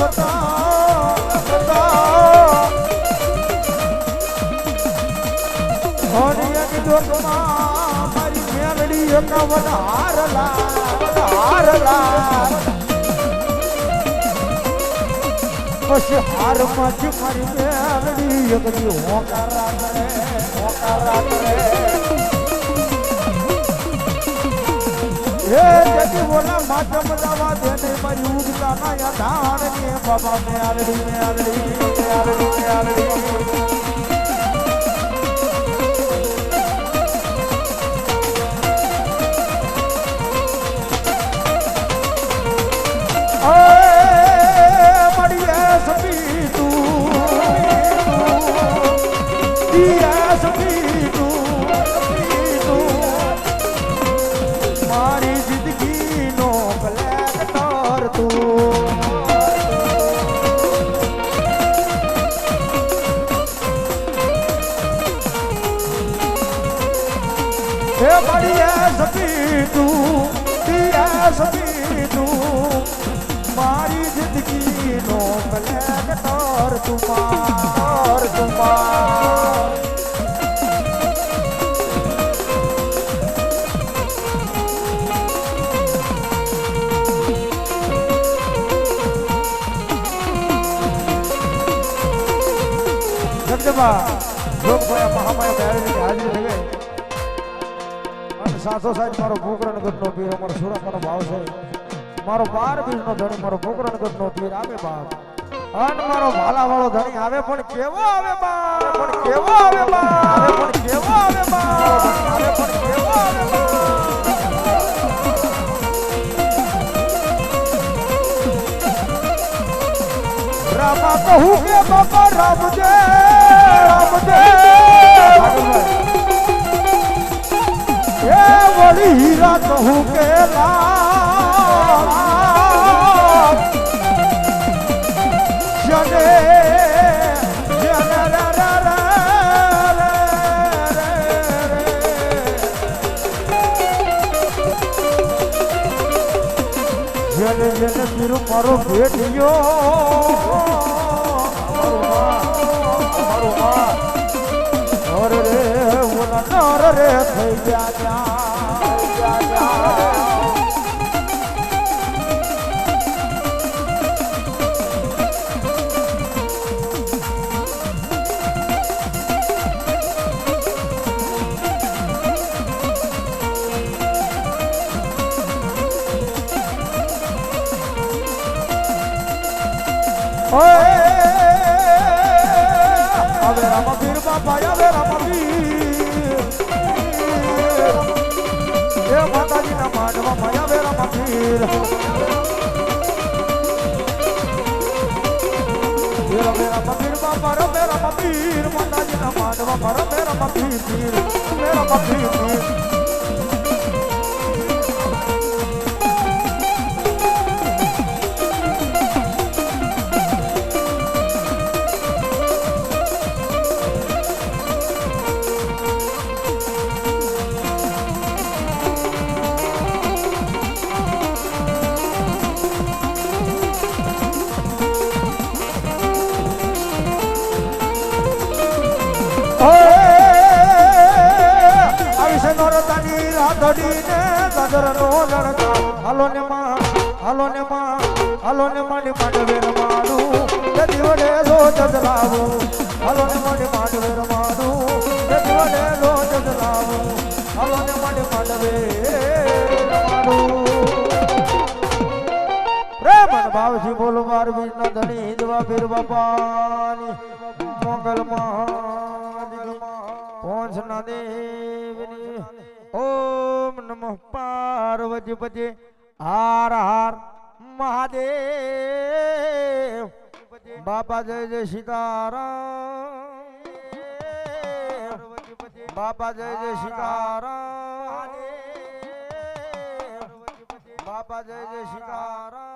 મારી મેળડી એકાવન હાર માંથી મારી મેળડી એકડી હોકારા કરે હોકારા કરે હે જતી બોલા માતમ દાવા દેને મારી ઉગતા ના ધાણ ને બાબા ને આરડી ને આરડી ને આરડી ને આરડી हे बढ़िया सभी तू दिया सभी तू मारी जिंदगी नो ब्लैक तौर तुम्हार तुम्हार जगदबा लोग महामाया बैर में हाजिर हो गए સાસો સાઈત મારો ભોકરાનગર નો પીરો મર સુરાનો ભાવ છે મારો બાર બીલ નો ધણ પર ભોકરાનગર નો પીર આવે બાત અન મારો ભાલા વાળો ધણી આવે પણ કેવો આવે બા પણ કેવો આવે બા પણ કેવો આવે બા પણ કેવો આવે બા રાફા તો હુક લે તો પરબ દે રબ દે એ વળી હીરા કહું કે જેને જેને પીરું મારો ભેટ ગયો નર રે થઈ ગયા Oye, a ver, vamos a firmar para allá, a ver, vamos a firmar. અંબાજીના માંડવા માયા વેરા મંદિર મેરા મેરા મંદિર બાપા મેરા મંદિર મંદાજીના માંડવા મારા મેરા મંદિર મેરા મંદિર દડીને ગજરનો લણકો હાલો ને માં હાલો ને માં હાલો ને માડી માંડવેર મારું તે દિવડે લો જદલાવું હાલો ને માડી માંડવેર મારું તે દિવડે લો જદલાવું હાલો ને માડી માંડવેર મારું પ્રેમ ભાવથી બોલો મારવી નદની જવા ફેર બાપાની મોગલ મહાદેવ પહોંચના દેવની ओम नमः बजे आर हार महादेव बाबा जय जय सीताराम बाबा जय जय सीताराम बाबा जय जय सीताराम